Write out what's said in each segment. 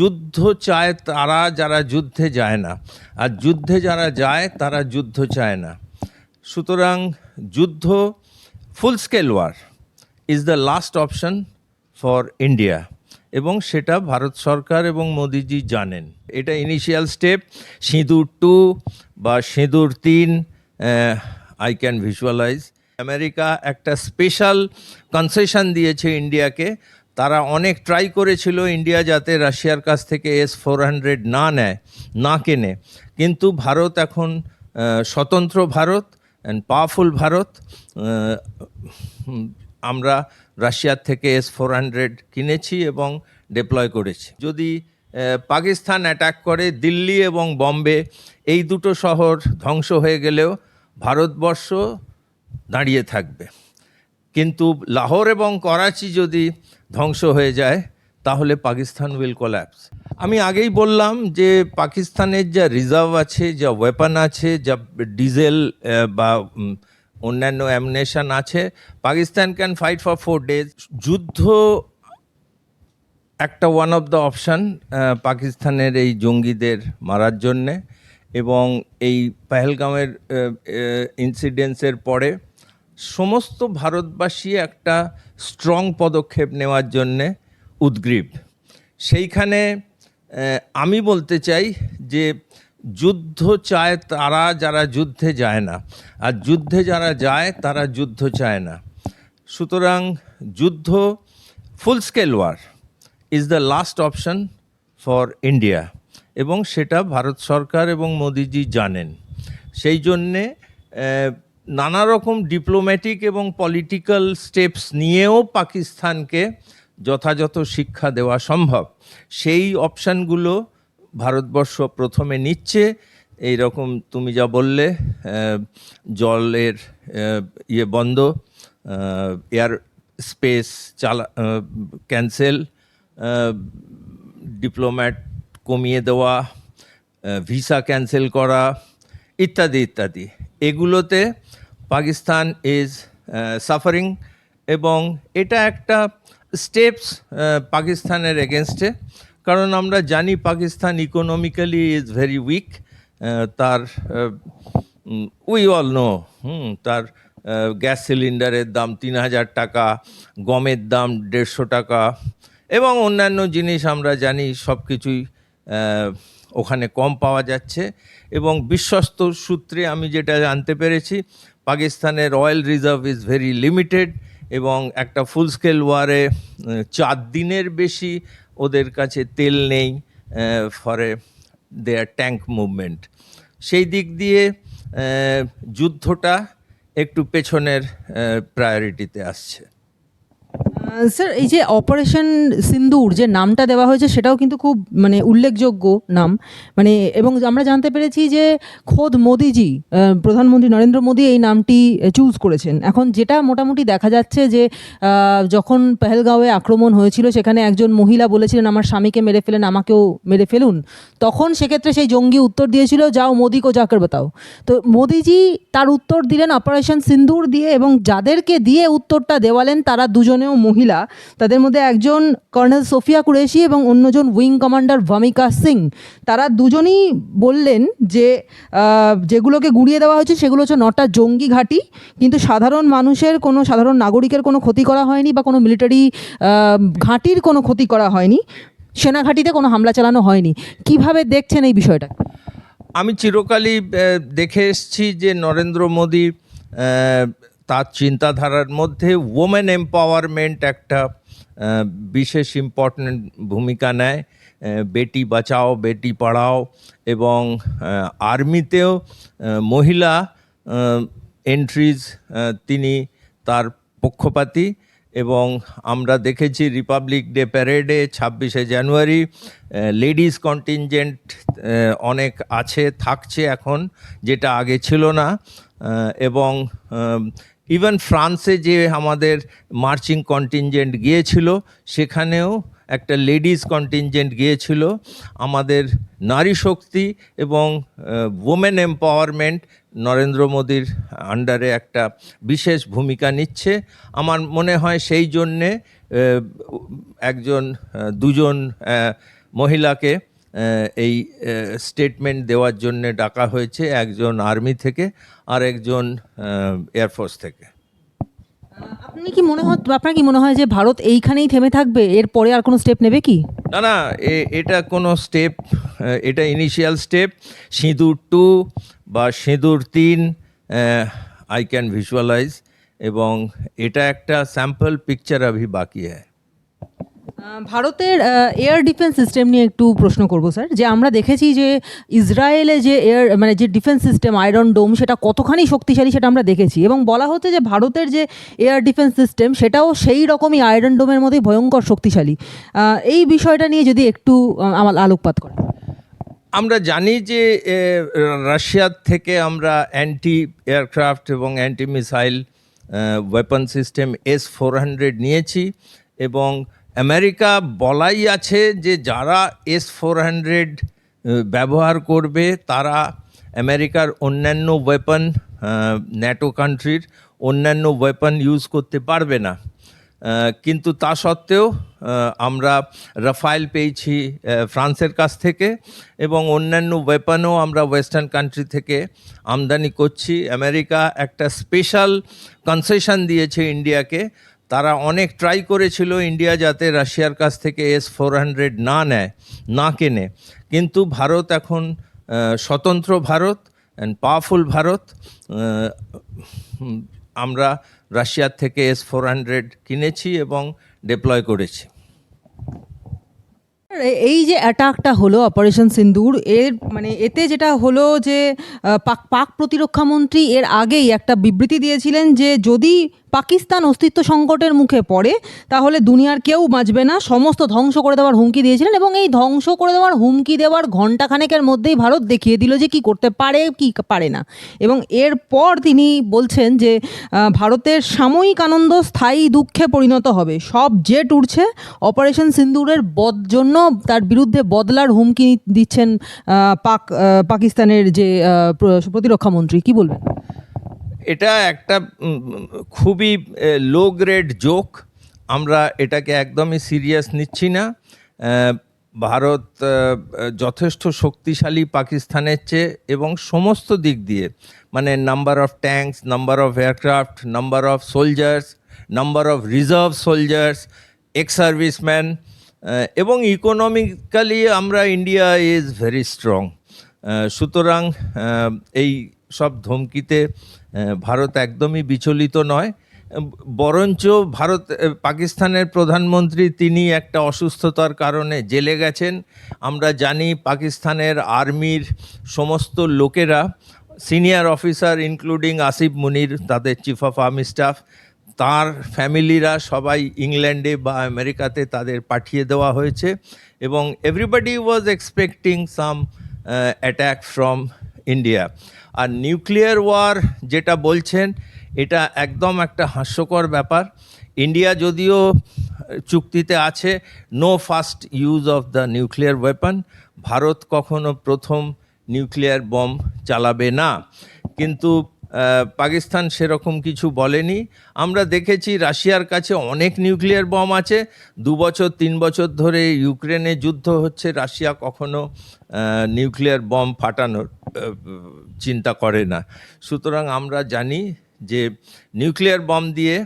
যুদ্ধ চায় তারা, যারা যুদ্ধে যায় না। আর যুদ্ধে যারা যায়, তারা যুদ্ধ চায় না। সুতরাং যুদ্ধ full scale war is the last option for India এবং সেটা ভারত সরকার এবং মোদিজি জানেন। এটা ইনিশিয়াল স্টেপ সিঁদুর টু বা সিঁদুর তিন আই ক্যান ভিজুয়ালাইজ আমেরিকা একটা স্পেশাল কনসেশন দিয়েছে ইন্ডিয়াকে তারা অনেক ট্রাই করেছিল ইন্ডিয়া যাতে রাশিয়ার কাছ থেকে এস ফোর হান্ড্রেড না নেয়, না কেনে। কিন্তু ভারত এখন স্বতন্ত্র ভারত অ্যান্ড পাওয়ারফুল ভারত আমরা রাশিয়ার থেকে এস ফোর হান্ড্রেড কিনেছি এবং ডিপ্লয় করেছি। যদি পাকিস্তান অ্যাটাক করে দিল্লি এবং বম্বে, এই দুটো শহর ধ্বংস হয়ে গেলেও ভারতবর্ষ দাঁড়িয়ে থাকবে। কিন্তু লাহোর এবং করাচি যদি ধ্বংস হয়ে যায়, তাহলে পাকিস্তান উইল কোল্যাপস আমি আগেই বললাম যে পাকিস্তানের যা রিজার্ভ আছে, যা ওয়েপন আছে, যা ডিজেল বা অন্যান্য অ্যামনেশন আছে, Pakistan can fight for four days যুদ্ধ একটা ওয়ান অফ দ্য অপশান পাকিস্তানের এই জঙ্গিদের মারার জন্যে এবং এই পেহেলগাঁওয়ের ইনসিডেন্টসের পরে সমস্ত ভারতবাসী একটা স্ট্রং পদক্ষেপ নেওয়ার জন্যে উদ্গ্রীব। সেইখানে আমি বলতে চাই যে যুদ্ধ চায় তারা, যারা যুদ্ধে যায় না। আর যুদ্ধে যারা যায়, তারা যুদ্ধ চায় না। সুতরাং যুদ্ধ full scale war is the last option for India এবং সেটা ভারত সরকার এবং মোদিজি জানেন। সেই জন্যে নানা রকম ডিপ্লোম্যাটিক এবং পলিটিক্যাল স্টেপস নিয়েও পাকিস্তানকে যথাযথ শিক্ষা দেওয়া সম্ভব। সেই অপশানগুলো ভারতবর্ষ প্রথমে নিচ্ছে। এই রকম তুমি যা বললে জলের ইয়ে বন্ধ এয়ার স্পেস চালা ক্যান্সেল ডিপ্লোম্যাট কমিয়ে দেওয়া ভিসা ক্যান্সেল করা, ইত্যাদি ইত্যাদি। এগুলোতে পাকিস্তান ইজ সাফারিং এবং এটা একটা স্টেপস পাকিস্তানের এগেনস্টে কারণ আমরা জানি Pakistan economically is very weak তার উই অল নো হুম, তার গ্যাস সিলিন্ডারের দাম তিন হাজার টাকা, গমের দাম দেড়শো টাকা এবং অন্যান্য জিনিস আমরা জানি সব কিছুই ওখানে কম পাওয়া যাচ্ছে এবং বিশ্বস্ত সূত্রে আমি যেটা জানতে পেরেছি পাকিস্তানের oil reserve is very limited এবং একটা ফুল স্কেল ওয়ারে চার দিনের বেশি ওদের কাছে তেল নেই ফরে দেয়ার ট্যাঙ্ক মুভমেন্ট সেই দিক দিয়ে যুদ্ধটা একটু পেছনের প্রায়োরিটিতে আসছে। স্যার এই যে অপারেশন সিন্দুর যে নামটা দেওয়া হয়েছে, সেটাও কিন্তু খুব মানে উল্লেখযোগ্য নাম। মানে এবং আমরা জানতে পেরেছি যে খোদ মোদিজি প্রধানমন্ত্রী নরেন্দ্র মোদী এই নামটি চুজ করেছেন। এখন যেটা মোটামুটি দেখা যাচ্ছে যে যখন পেহেলগাঁওয়ে আক্রমণ হয়েছিল, সেখানে একজন মহিলা বলেছিলেন, আমার স্বামীকে মেরে ফেলেন, আমাকেও মেরে ফেলুন। তখন সেক্ষেত্রে সেই জঙ্গি উত্তর দিয়েছিল, যাও মোদি কো বাতাও। তো মোদিজি তার উত্তর দিলেন অপারেশন সিন্দুর দিয়ে, এবং যাদেরকে দিয়ে উত্তরটা দেওয়ালেন, তারা দুজনেও মহিলা তাদের মধ্যে একজন কর্নেল সোফিয়া কুরেশি এবং অন্যজন উইং কমান্ডার ভমিকা সিং। তারা দুজনই বললেন যে যেগুলোকে গুড়িয়ে দেওয়া হয়েছে সেগুলো হচ্ছে নটা জঙ্গি ঘাঁটি, কিন্তু সাধারণ মানুষের কোনো, সাধারণ নাগরিকের কোনো ক্ষতি করা হয়নি বা কোনো মিলিটারি ঘাঁটির কোনো ক্ষতি করা হয়নি। সেনা ঘাঁটিতে কোনো হামলা চালানো হয়নি। কীভাবে দেখছেন এই বিষয়টা? আমি চিরকালই দেখে এসছি যে নরেন্দ্র মোদী তার চিন্তাধারার মধ্যে ওমেন এম্পাওয়ারমেন্ট একটা বিশেষ ইম্পর্ট্যান্ট ভূমিকা নেয়। বেটি বাঁচাও, বেটি পড়াও এবং আর্মিতেও মহিলা এন্ট্রিজ তিনি তার পক্ষপাতী এবং আমরা দেখেছি রিপাবলিক ডে প্যারেডে ছাব্বিশে জানুয়ারি লেডিস কন্টিনজেন্ট অনেক আছে, থাকছে এখন, যেটা আগে ছিল না এবং ইভেন ফ্রান্সে যে আমাদের মার্চিং কন্টিনজেন্ট গিয়েছিল, সেখানেও একটা লেডিস কন্টিনজেন্ট গিয়েছিল। আমাদের নারী শক্তি এবং ওমেন এম্পাওয়ারমেন্ট নরেন্দ্র মোদীর আন্ডারে একটা বিশেষ ভূমিকা নিচ্ছে। আমার মনে হয় সেই জন্যে একজন দুজন মহিলাকে এই স্টেটমেন্ট দেওয়ার জন্য ডাকা হয়েছে একজন আর্মি থেকে। আর একজন এয়ারফোর্স থেকে। আপনি কি মনে হয় আপনার কি মনে হয় যে ভারত এইখানেই থেমে থাকবে? এরপরে আর কোনো স্টেপ নেবে কি? না না এটা কোনো স্টেপ এটা ইনিশিয়াল স্টেপ সিঁদুর টু বা সিঁদুর তিন আই ক্যান ভিজুয়ালাইজ এবং এটা একটা স্যাম্পল পিকচার আভি বাকি আহ, ভারতের এয়ার ডিফেন্স সিস্টেম নিয়ে একটু প্রশ্ন করব স্যার যে আমরা দেখেছি যে ইসরায়েলে যে এয়ার মানে যে ডিফেন্স সিস্টেম আয়রন ডোম সেটা কতখানি শক্তিশালী সেটা আমরা দেখেছি। এবং বলা হচ্ছে যে ভারতের যে এয়ার ডিফেন্স সিস্টেম সেটাও সেই রকমই আয়রন ডোমের মতোই ভয়ঙ্কর শক্তিশালী। এই বিষয়টা নিয়ে যদি একটু আমার আলোকপাত করেন। আমরা জানি যে রাশিয়ার থেকে আমরা অ্যান্টি এয়ারক্রাফট এবং anti missile weapon system S four hundred নিয়েছি এবং আমেরিকা বলাই আছে যে যারা এস ফোর হান্ড্রেড ব্যবহার করবে, তারা আমেরিকার অন্যান্য ওয়েপন ন্যাটো কান্ট্রির অন্যান্য ওয়েপন ইউজ করতে পারবে না। কিন্তু তা সত্ত্বেও আমরা রাফাইল পেয়েছি ফ্রান্সের কাছ থেকে এবং অন্যান্য ওয়েপনও আমরা ওয়েস্টার্ন কান্ট্রি থেকে আমদানি করছি। আমেরিকা একটা স্পেশাল কনসেশন দিয়েছে ইন্ডিয়াকে তারা অনেক ট্রাই করেছিল ইন্ডিয়া যাতে রাশিয়ার কাছ থেকে এস ফোর হান্ড্রেড না নেয়, না কেনে। কিন্তু ভারত এখন স্বতন্ত্র ভারত অ্যান্ড পাওয়ারফুল ভারত আমরা রাশিয়ার থেকে এস ফোর হান্ড্রেড কিনেছি এবং ডিপ্লয় করেছি। এই যে অ্যাটাকটা হলো অপারেশন সিন্দুর এর মানে এতে যেটা হলো যে পাক পাক প্রতিরক্ষা মন্ত্রী এর আগেই একটা বিবৃতি দিয়েছিলেন যে যদি পাকিস্তান অস্তিত্ব সংকটের মুখে পড়ে, তাহলে দুনিয়ার কেউ বাঁচবে না। সমস্ত ধ্বংস করে দেওয়ার হুমকি দিয়েছিলেন এবং এই ধ্বংস করে দেওয়ার হুমকি দেওয়ার ঘণ্টাখানেকের মধ্যেই ভারত দেখিয়ে দিল যে কি করতে পারে, কি পারে না। এবং এরপর তিনি বলছেন যে ভারতের সাময়িক আনন্দ স্থায়ী দুঃখে পরিণত হবে। সব জেট উঠছে অপারেশন সিন্দুরের বদ জন্য তার বিরুদ্ধে বদলার হুমকি দিচ্ছেন পাক পাকিস্তানের যে প্রতিরক্ষা মন্ত্রী। কি বলবেন? এটা একটা খুবই লো গ্রেড জোক আমরা এটাকে একদমই সিরিয়াস নিচ্ছি না। ভারত যথেষ্ট শক্তিশালী পাকিস্তানের চেয়ে এবং সমস্ত দিক দিয়ে। মানে number of tanks number of aircraft number of soldiers number of reserve soldiers ex serviceman এবং ইকোনমিক্যালি আমরা ইন্ডিয়া ইজ ভেরি স্ট্রং সুতরাং এই সব ধমকিতে ভারত একদমই বিচলিত নয়। বরঞ্চ ভারত পাকিস্তানের প্রধানমন্ত্রী তিনি একটা অসুস্থতার কারণে জেলে গেছেন। আমরা জানি পাকিস্তানের আর্মির সমস্ত লোকেরা, senior officer including Asif Munir, তাদের চিফ অফ আর্মি স্টাফ, তার ফ্যামিলিরা সবাই ইংল্যান্ডে বা আমেরিকাতে তাদের পাঠিয়ে দেওয়া হয়েছে এবং everybody was expecting some attack from India R nuclear war যেটা বলছেন, এটা একদম একটা হাস্যকর ব্যাপার। ইন্ডিয়া যদিও চুক্তিতে আছে no first use of the nuclear weapon Bharat কখনো প্রথম নিউক্লিয়ার বম চালাবে না। কিন্তু পাকিস্তান সেরকম কিছু বলেনি। আমরা দেখেছি রাশিয়ার কাছে অনেক নিউক্লিয়ার বম আছে। দু বছর, তিন বছর ধরে ইউক্রেনে যুদ্ধ হচ্ছে। রাশিয়া কখনো নিউক্লিয়ার বম ফাটানোর চিন্তা করে না। সুতরাং আমরা জানি যে নিউক্লিয়ার বম দিয়ে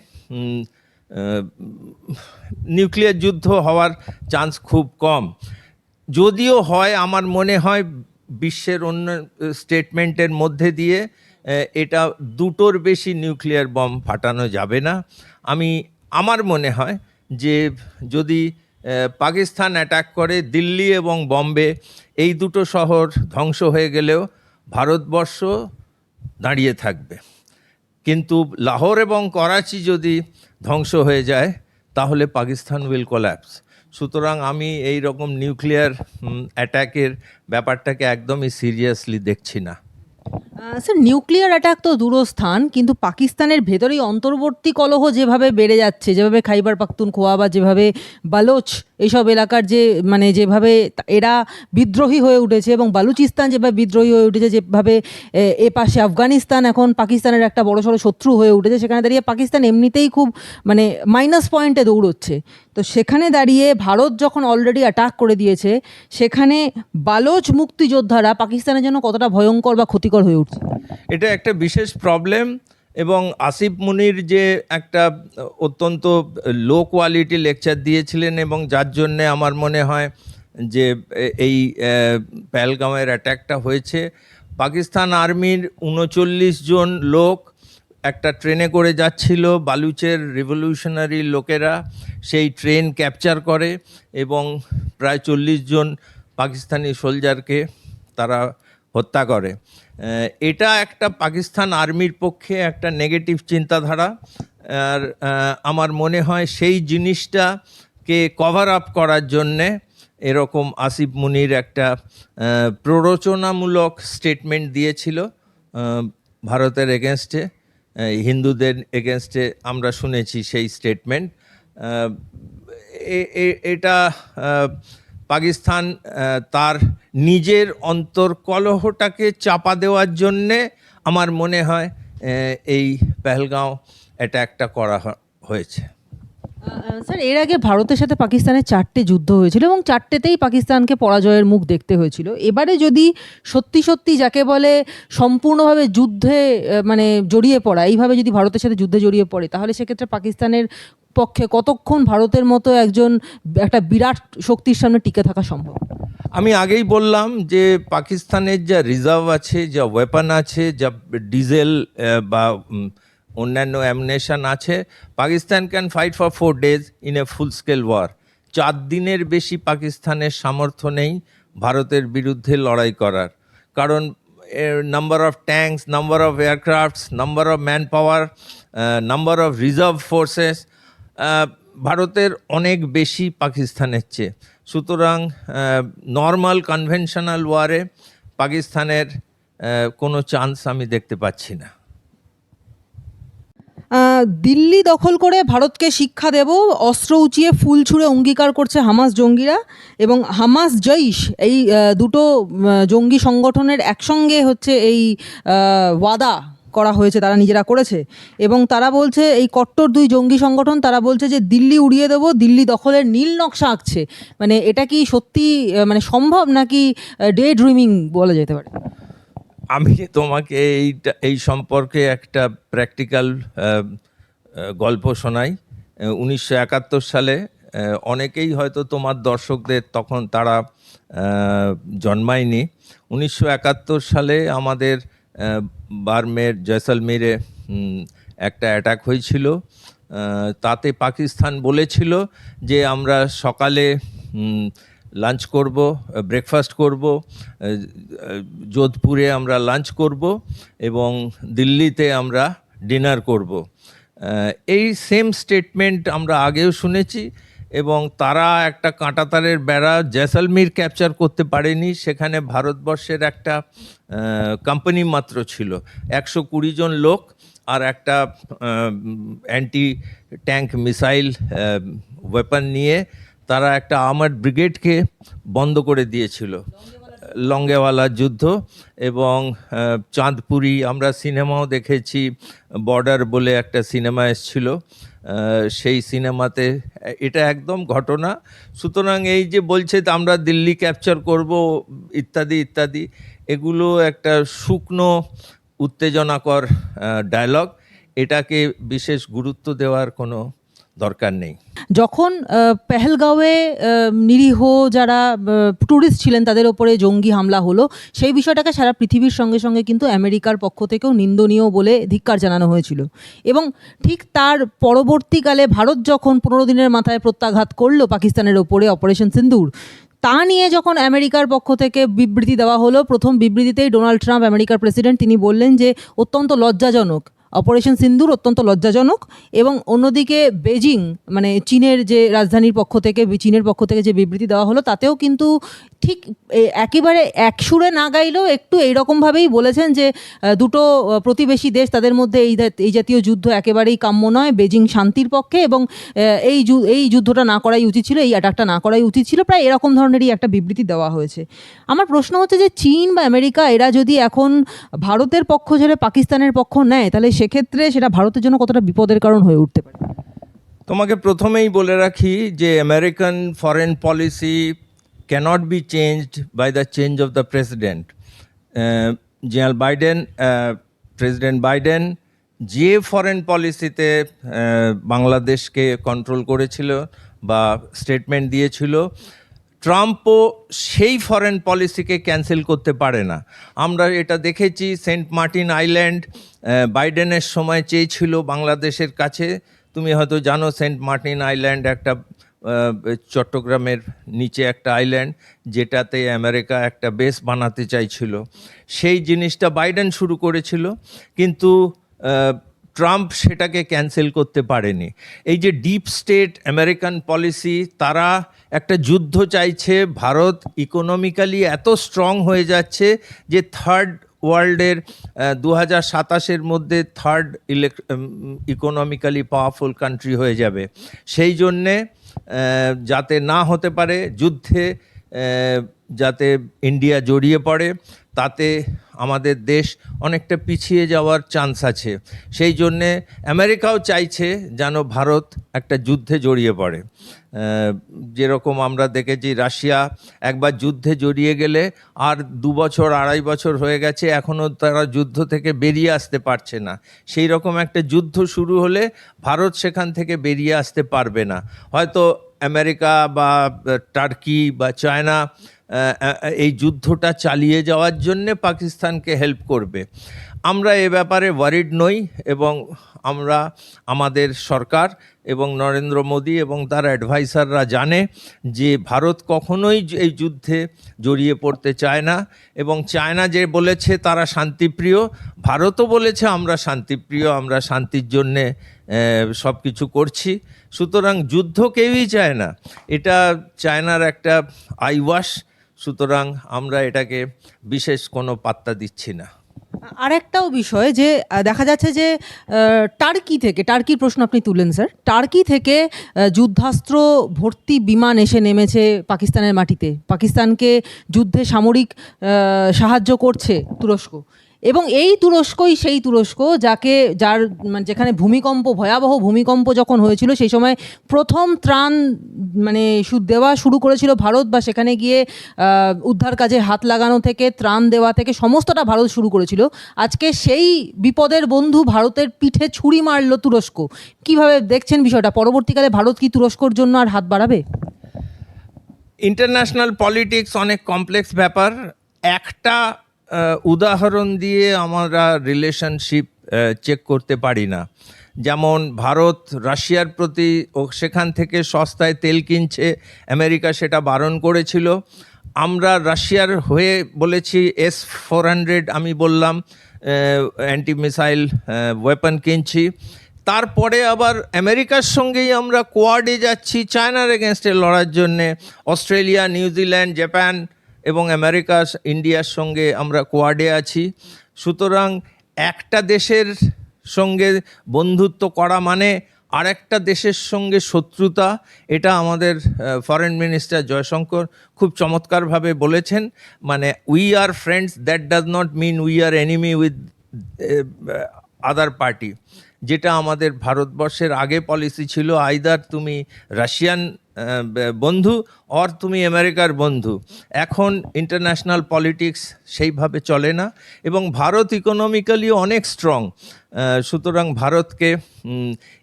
নিউক্লিয়ার যুদ্ধ হওয়ার চান্স খুব কম। যদিও হয়, আমার মনে হয়, বিশ্বের অন্য স্টেটমেন্টের মধ্যে দিয়ে এটা দুটোর বেশি নিউক্লিয়ার বম ফাটানো যাবে না। আমি, আমার মনে হয় যে যদি পাকিস্তান অ্যাটাক করে দিল্লি এবং বম্বে, এই দুটো শহর ধ্বংস হয়ে গেলেও ভারতবর্ষ দাঁড়িয়ে থাকবে। কিন্তু লাহোর এবং করাচি যদি ধ্বংস হয়ে যায়, তাহলে পাকিস্তান উইল কোল্যাপস সুতরাং আমি এই রকম নিউক্লিয়ার অ্যাট্যাকের ব্যাপারটাকে একদমই সিরিয়াসলি দেখছি না। স্যার নিউক্লিয়ার অ্যাটাক তো দূরস্থান কিন্তু পাকিস্তানের ভেতরেই অন্তর্বর্তী কলহ যেভাবে বেড়ে যাচ্ছে যেভাবে খাইবার পাখতুনখোয়া বা যেভাবে বালোচ এইসব এলাকার যে মানে যেভাবে এরা বিদ্রোহী হয়ে উঠেছে এবং বালুচিস্তান যেভাবে বিদ্রোহী হয়ে উঠেছে যেভাবে এ, পাশে আফগানিস্তান এখন পাকিস্তানের একটা বড়সড় শত্রু হয়ে উঠেছে সেখানে দাঁড়িয়ে পাকিস্তান এমনিতেই খুব মানে মাইনাস পয়েন্টে দৌড়চ্ছে। তো সেখানে দাঁড়িয়ে ভারত যখন অলরেডি অ্যাটাক করে দিয়েছে সেখানে বালোচ মুক্তিযোদ্ধারা পাকিস্তানের জন্য কতটা ভয়ঙ্কর বা ক্ষতিকর হয়ে উঠছে? এটা একটা বিশেষ প্রবলেম এবং আসিফ মুনির যে একটা অত্যন্ত লো কোয়ালিটি লেকচার দিয়েছিলেন এবং যার জন্যে আমার মনে হয় যে এই পেহেলগাঁওয়ের অ্যাট্যাকটা হয়েছে। পাকিস্তান আর্মির উনচল্লিশ জন লোক একটা ট্রেনে করে যাচ্ছিল, বালুচের রিভলিউশনারি লোকেরা সেই ট্রেন ক্যাপচার করে এবং প্রায় চল্লিশ জন পাকিস্তানি সোলজারকে তারা হত্যা করে। এটা একটা পাকিস্তান আর্মির পক্ষে একটা নেগেটিভ চিন্তাধারা। আর আমার মনে হয় সেই জিনিসটাকে কভার আপ করার জন্যে এরকম আসিফ মুনির একটা প্ররোচনামূলক স্টেটমেন্ট দিয়েছিল ভারতের এগেনস্টে হিন্দুদের এগেনস্টে আমরা শুনেছি সেই স্টেটমেন্ট এটা পাকিস্তান তার নিজের অন্তর্কলহটাকে চাপা দেওয়ার জন্যে আমার মনে হয় এই পেহেলগাঁও অ্যাট্যাকটা করা হয়েছে। স্যার, এর আগে ভারতের সাথে পাকিস্তানের চারটে যুদ্ধ হয়েছিল এবং চারটেতেই পাকিস্তানকে পরাজয়ের মুখ দেখতে হয়েছিল। এবারে যদি সত্যি সত্যি যাকে বলে সম্পূর্ণভাবে যুদ্ধে মানে জড়িয়ে পড়া, এইভাবে যদি ভারতের সাথে যুদ্ধে জড়িয়ে পড়ে, তাহলে সেক্ষেত্রে পাকিস্তানের পক্ষে কতক্ষণ ভারতের মতো একজন একটা বিরাট শক্তির সামনে টিকে থাকা সম্ভব? আমি আগেই বললাম যে পাকিস্তানের যা রিজার্ভ আছে, যা ওয়েপন আছে, যা ডিজেল বা অন্যান্য অ্যামনেশন আছে, Pakistan can fight for four days in a full scale war চার দিনের বেশি পাকিস্তানের সামর্থ্য নেই ভারতের বিরুদ্ধে লড়াই করার। কারণ number of tanks number of aircrafts number of man power number of reserve forces ভারতের অনেক বেশি পাকিস্তানের চেয়ে। সুতরাং নর্মাল কনভেনশনাল ওয়ারে পাকিস্তানের কোনো চান্স আমি দেখতে পাচ্ছি না। দিল্লি দখল করে ভারতকে শিক্ষা দেব, অস্ত্র উঁচিয়ে ফুল ছুঁড়ে অঙ্গীকার করছে হামাস জঙ্গিরা এবং হামাস জৈশ, এই দুটো জঙ্গি সংগঠনের একসঙ্গে হচ্ছে এই ওয়াদা করা হয়েছে, তারা নিজেরা করেছে। এবং তারা বলছে, এই কট্টর দুই জঙ্গি সংগঠন, তারা বলছে যে দিল্লি উড়িয়ে দেবো, দিল্লি দখলের নীল নকশা আঁকছে। মানে এটা কি সত্যি মানে সম্ভব নাকি ডে ড্রিমিং বলা যেতে পারে? আমি তোমাকে এইটা, এই সম্পর্কে একটা প্র্যাকটিক্যাল গল্প শোনাই। উনিশশো একাত্তর সালে অনেকেই হয়তো তোমার দর্শকদের তখন তারা জন্মায়নি। উনিশশো একাত্তর সালে আমাদের বার্মের জয়সলমীরে একটা অ্যাটাক হয়েছিল। তাতে পাকিস্তান বলেছিল যে আমরা সকালে লাঞ্চ করব ব্রেকফাস্ট করব যোধপুরে আমরা লাঞ্চ করব এবং দিল্লিতে আমরা ডিনার করব। এই সেম স্টেটমেন্ট আমরা আগেও শুনেছি। এবং তারা একটা কাঁটাতারের বেড়া জয়সলমীর ক্যাপচার করতে পারেনি, সেখানে ভারতবর্ষের একটা কোম্পানি মাত্র ছিল। একশো কুড়ি জন লোক আর একটা অ্যান্টি ট্যাঙ্ক মিসাইল ওয়েপন নিয়ে তারা একটা আর্মার্ড ব্রিগেডকে বন্ধ করে দিয়েছিল। লঙ্গেওয়ালা যুদ্ধ এবং চাঁদপুরি, আমরা সিনেমাও দেখেছি বর্ডার বলে একটা সিনেমা এসেছিল। সেই সিনেমাতে, এটা একদম ঘটনা। সুতরাং এই যে বলছে আমরা দিল্লি ক্যাপচার করব, ইত্যাদি ইত্যাদি, এগুলো একটা শুকনো, উত্তেজনাকর ডায়লগ এটাকে বিশেষ গুরুত্ব দেওয়ার কোনো দরকার নেই। যখন পেহেলগাঁওয়ে নিরীহ যারা ট্যুরিস্ট ছিলেন, তাদের ওপরে জঙ্গি হামলা হলো, সেই বিষয়টাকে সারা পৃথিবীর সঙ্গে সঙ্গে কিন্তু আমেরিকার পক্ষ থেকেও নিন্দনীয় বলে ধিক্কার জানানো হয়েছিল। এবং ঠিক তার পরবর্তীকালে ভারত যখন পনেরো দিনের মাথায় প্রত্যাঘাত করল পাকিস্তানের ওপরে অপারেশন সিন্দুর, তা নিয়ে যখন আমেরিকার পক্ষ থেকে বিবৃতি দেওয়া হলো, প্রথম বিবৃতিতেই ডোনাল্ড ট্রাম্প আমেরিকার প্রেসিডেন্ট, তিনি বললেন যে অত্যন্ত লজ্জাজনক। অপারেশন সিন্দুর অত্যন্ত লজ্জাজনক এবং অন্যদিকে বেজিং মানে চীনের যে রাজধানীর পক্ষ থেকে, চীনের পক্ষ থেকে যে বিবৃতি দেওয়া হলো, তাতেও কিন্তু ঠিক একেবারে এক সুরে না গাইলেও একটু এইরকমভাবেই বলেছেন যে দুটো প্রতিবেশী দেশ তাদের মধ্যে এই এই জাতীয় যুদ্ধ একেবারেই কাম্য নয়। বেজিং শান্তির পক্ষে এবং এই এই যুদ্ধটা না করাই উচিত ছিল, এই অ্যাটাকটা না করাই উচিত ছিল, প্রায় এরকম ধরনেরই একটা বিবৃতি দেওয়া হয়েছে। আমার প্রশ্ন হচ্ছে যে, চীন বা আমেরিকা, এরা যদি এখন ভারতের পক্ষ ছেড়ে পাকিস্তানের পক্ষ নেয়, তাহলে সেক্ষেত্রে সেটা ভারতের জন্য কতটা বিপদের কারণ হয়ে উঠতে পারে? তোমাকে প্রথমেই বলে রাখি যে American foreign policy can't be changed by the change of the president general Biden president Biden যে ফরেন পলিসিতে বাংলাদেশকে কন্ট্রোল করেছিল বা স্টেটমেন্ট দিয়েছিল ট্রাম্পও সেই ফরেন পলিসিকে ক্যান্সেল করতে পারে না। আমরা এটা দেখেছি, সেন্ট মার্টিন আইল্যান্ড বাইডেনের সময় চেয়েছিল বাংলাদেশের কাছে। তুমি হয়তো জানো, সেন্ট মার্টিন আইল্যান্ড একটা চট্টগ্রামের নিচে একটা আইল্যান্ড, যেটাতে আমেরিকা একটা বেস বানাতে চাইছিল। সেই জিনিসটা বাইডেন শুরু করেছিল, কিন্তু ট্রাম্প সেটাকে ক্যান্সেল করতে পারেনি। এই যে ডিপ স্টেট আমেরিকান পলিসি, তারা একটা যুদ্ধ চাইছে, ভারত ইকোনমিক্যালি এত স্ট্রং হয়ে যাচ্ছে যে থার্ড ওয়ার্ল্ডের দু হাজার সাতাশের মধ্যে থার্ড ইলেক ইকোনমিক্যালি পাওয়ারফুল কান্ট্রি হয়ে যাবে। সেই জন্যে যাতে না হতে পারে যুদ্ধে যাতে ইন্ডিয়া জড়িয়ে পড়ে, তাতে আমাদের দেশ অনেকটা পিছিয়ে যাওয়ার চান্স আছে। সেই জন্যে আমেরিকাও চাইছে যেন ভারত একটা যুদ্ধে জড়িয়ে পড়ে। যেরকম আমরা দেখেছি রাশিয়া একবার যুদ্ধে জড়িয়ে গেলে আর দু বছর, আড়াই বছর হয়ে গেছে, এখনও তারা যুদ্ধ থেকে বেরিয়ে আসতে পারছে না। সেই রকম একটা যুদ্ধ শুরু হলে ভারত সেখান থেকে বেরিয়ে আসতে পারবে না। হয়তো আমেরিকা বা টার্কি বা চায়না এই যুদ্ধটা চালিয়ে যাওয়ার জন্যে পাকিস্তানকে হেল্প করবে। আমরা এ ব্যাপারে ওয়ারিড নই এবং আমরা আমাদের সরকার এবং নরেন্দ্র মোদী এবং তার অ্যাডভাইসাররা জানে যে ভারত কখনোই এই যুদ্ধে জড়িয়ে পড়তে চায় না এবং চায়না যে বলেছে তারা শান্তিপ্রিয়। ভারতও বলেছে আমরা শান্তিপ্রিয়, আমরা শান্তির জন্যে সব কিছু করছি। সুতরাং যুদ্ধ কেউই চায় না। এটা চায়নার একটা আইওয়াশ। সুতরাং আমরা এটাকে বিশেষ কোনো পাত্তা দিচ্ছি না। আরেকটাও বিষয় যে দেখা যাচ্ছে যে টার্কি থেকে, টার্কির প্রশ্ন আপনি তুলেন স্যার। টার্কি থেকে যুদ্ধাস্ত্র ভর্তি বিমান এসে নেমেছে পাকিস্তানের মাটিতে। পাকিস্তানকে যুদ্ধে সামরিক সাহায্য করছে তুরস্ক। এবং এই তুরস্কই সেই তুরস্ক যাকে, যার মানে যেখানে ভূমিকম্প, ভয়াবহ ভূমিকম্প যখন হয়েছিল, সেই সময় প্রথম ত্রাণ মানে দেওয়া শুরু করেছিল ভারত বা সেখানে গিয়ে উদ্ধার কাজে হাত লাগানো থেকে, ত্রাণ দেওয়া থেকে, সমস্তটা ভারত শুরু করেছিল। আজকে সেই বিপদের বন্ধু ভারতের পিঠে ছুরি মারল তুরস্ক। কীভাবে দেখছেন বিষয়টা? পরবর্তীকালে ভারত কি তুরস্কর জন্য আর হাত বাড়াবে? ইন্টারন্যাশনাল পলিটিক্স অনেক কমপ্লেক্স ব্যাপার। একটা উদাহরণ দিয়ে আমরা রিলেশনশিপ চেক করতে পারি না। যেমন ভারত, রাশিয়ার প্রতি ও সেখান থেকে সস্তায় তেল কিনছে, আমেরিকা সেটা বারণ করেছিল। আমরা রাশিয়ার হয়ে বলেছি এস ফোর হান্ড্রেড আমি বললাম অ্যান্টি মিসাইল ওয়েপন কিনছি। তারপরে আবার আমেরিকার সঙ্গেই আমরা কোয়াডে যাচ্ছি চায়নার এগেনস্টে লড়ার জন্যে। অস্ট্রেলিয়া নিউজিল্যান্ড জাপান এবং আমেরিকা, ইন্ডিয়ার সঙ্গে আমরা কোয়াডে আছি। সুতরাং একটা দেশের সঙ্গে বন্ধুত্ব করা মানে আরেকটা দেশের সঙ্গে শত্রুতা, এটা আমাদের ফরেন মিনিস্টার জয়শঙ্কর খুব চমৎকারভাবে বলেছেন। মানে we are friends that does not mean we are enemy with other party যেটা আমাদের ভারতবর্ষের আগে পলিসি ছিল আইদার তুমি রাশিয়ান বন্ধু অর তুমি আমেরিকার বন্ধু। এখন ইন্টারন্যাশনাল পলিটিক্স সেইভাবে চলে না এবং ভারত ইকোনমিক্যালি অনেক স্ট্রং সুতরাং ভারতকে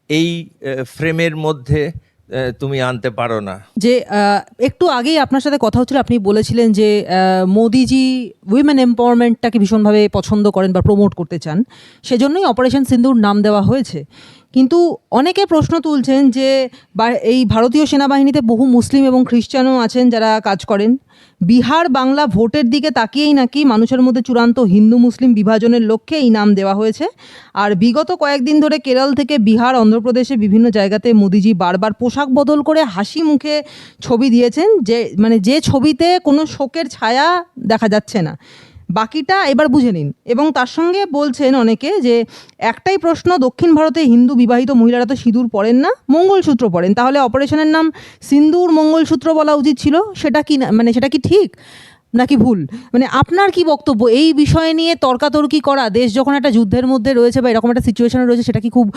এই ফ্রেমের মধ্যে তুমি আনতে পারো না। যে একটু আগেই আপনার সাথে কথা হচ্ছিল, আপনি বলেছিলেন যে মোদিজি উইমেন এম্পাওয়ারমেন্টটাকে ভীষণভাবে পছন্দ করেন বা প্রমোট করতে চান। সেজন্যই অপারেশন সিন্দুর নাম দেওয়া হয়েছে। কিন্তু অনেকে প্রশ্ন তুলছেন যে এই ভারতীয় সেনাবাহিনীতে বহু মুসলিম এবং খ্রিস্টানও আছেন যারা কাজ করেন। বিহার বাংলা ভোটের দিকে তাকিয়েই নাকি মানুষের মধ্যে চূড়ান্ত হিন্দু মুসলিম বিভাজনের লক্ষ্যে এই নাম দেওয়া হয়েছে। আর বিগত কয়েকদিন ধরে কেরল থেকে বিহার, অন্ধ্রপ্রদেশে বিভিন্ন জায়গাতে মোদিজি বারবার পোশাক বদল করে হাসি মুখে ছবি দিয়েছেন যে মানে যে ছবিতে কোনো শোকের ছায়া দেখা যাচ্ছে না। বাকিটা এবার বুঝে নিন। এবং তার সঙ্গে বলছেন অনেকে যে, একটাই প্রশ্ন, দক্ষিণ ভারতে হিন্দু বিবাহিত মহিলারা তো সিঁদুর পরেন না, মঙ্গলসূত্র পরেন। তাহলে অপারেশনের নাম সিন্দুর মঙ্গলসূত্র বলা উচিত ছিল? সেটা কি মানে সেটা কি ঠিক? নাকি ভুল? মানে আপনার কি বক্তব্য? এই বিষয় নিয়ে তর্কাতর্কি করা, দেশ যখন একটা যুদ্ধের মধ্যে রয়েছে বা এরকম একটা সিচুয়েশনে রয়েছে, সেটা কি খুব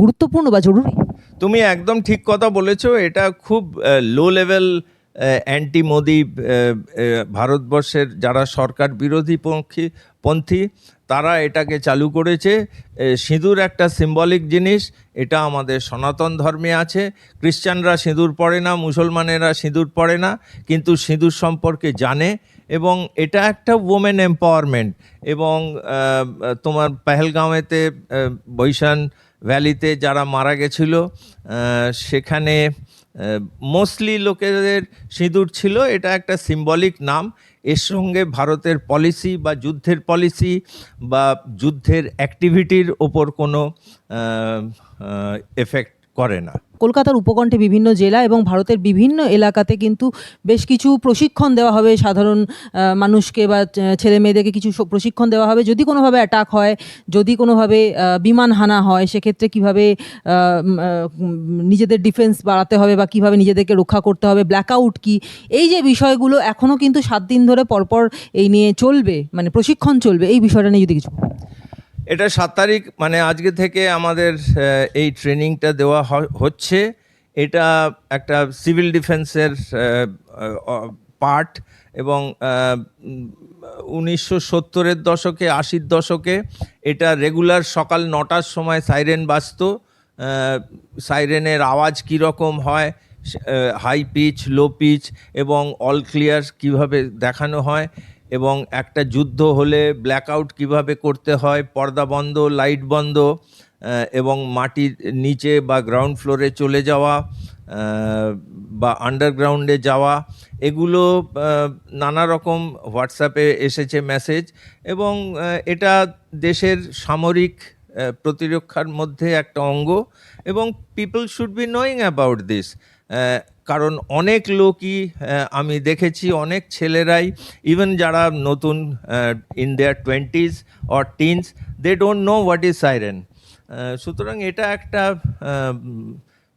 গুরুত্বপূর্ণ বা জরুরি? তুমি একদম ঠিক কথা বলেছ, এটা খুব লো লেভেল অ্যান্টি মোদি ভারতবর্ষের যারা সরকার বিরোধী পক্ষী পন্থী, তারা এটাকে চালু করেছে। সিঁদুর একটা সিম্বলিক জিনিস, এটা আমাদের সনাতন ধর্মে আছে। খ্রিস্টানরা সিঁদুর পড়ে না, মুসলমানেরা সিঁদুর পড়ে না, কিন্তু সিঁদুর সম্পর্কে জানে এবং এটা একটা ওমেন এম্পাওয়ারমেন্ট এবং তোমার পেহেলগাঁওয়েতে বৈশান ভ্যালিতে যারা মারা গেছিল সেখানে মোস্টলি লোকেদের সিঁদুর ছিল, এটা একটা সিম্বলিক নাম। এর সঙ্গে ভারতের পলিসি বা যুদ্ধের পলিসি বা যুদ্ধের অ্যাক্টিভিটির ওপর কোনো এফেক্ট করে না। কলকাতার উপকণ্ঠে বিভিন্ন জেলা এবং ভারতের বিভিন্ন এলাকাতে কিন্তু বেশ কিছু প্রশিক্ষণ দেওয়া হবে। সাধারণ মানুষকে বা ছেলে মেয়েদেরকে কিছু প্রশিক্ষণ দেওয়া হবে। যদি কোনোভাবে অ্যাটাক হয়, যদি কোনোভাবে বিমান হানা হয়, সেক্ষেত্রে কীভাবে নিজেদের ডিফেন্স বাড়াতে হবে বা কীভাবে নিজেদেরকে রক্ষা করতে হবে ব্ল্যাকআউট কি? এই যে বিষয়গুলো এখনও কিন্তু সাত দিন ধরে পরপর এই নিয়ে চলবে মানে প্রশিক্ষণ চলবে, এই বিষয়টা নিয়ে যদি কিছু এটা সাত তারিখ মানে আজকে থেকে আমাদের এই ট্রেনিংটা দেওয়া হচ্ছে। এটা একটা সিভিল ডিফেন্সের পার্ট এবং উনিশশো সত্তরের দশকে, আশির দশকে এটা রেগুলার সকাল নটার সময় সাইরেন বাজতো। সাইরেনের আওয়াজ কীরকম হয় হাই পিচ, লো পিচ এবং অল ক্লিয়ার কীভাবে দেখানো হয় এবং একটা যুদ্ধ হলে ব্ল্যাকআউট কীভাবে করতে হয়, পর্দা বন্ধ লাইট বন্ধ এবং মাটির নিচে বা গ্রাউন্ড ফ্লোরে চলে যাওয়া বা আন্ডারগ্রাউন্ডে যাওয়া, এগুলো নানা রকম হোয়াটসঅ্যাপে এসেছে মেসেজ এবং এটা দেশের সামরিক প্রতিরক্ষার মধ্যে একটা অঙ্গ এবং people should be knowing about this কারণ অনেক লোকই আমি দেখেছি অনেক ছেলেরাই ইভেন যারা নতুন in their twenties or teens they don't know what is siren সুতরাং এটা একটা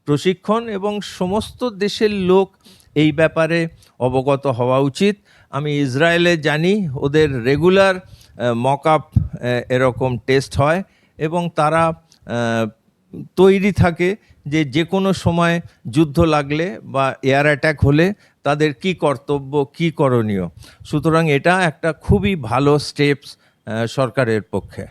প্রশিক্ষণ এবং সমস্ত দেশের লোক এই ব্যাপারে অবগত হওয়া উচিত। আমি ইসরায়েলে জানি ওদের রেগুলার মক আপ এরকম টেস্ট হয় এবং তারা তৈরি থাকে যে যে কোনো সময় যুদ্ধ লাগলে বা এয়ার অ্যাট্যাক হলে তাদের কি কর্তব্য, কি করণীয়? সুতরাং এটা একটা খুবই ভালো স্টেপস সরকারের পক্ষে।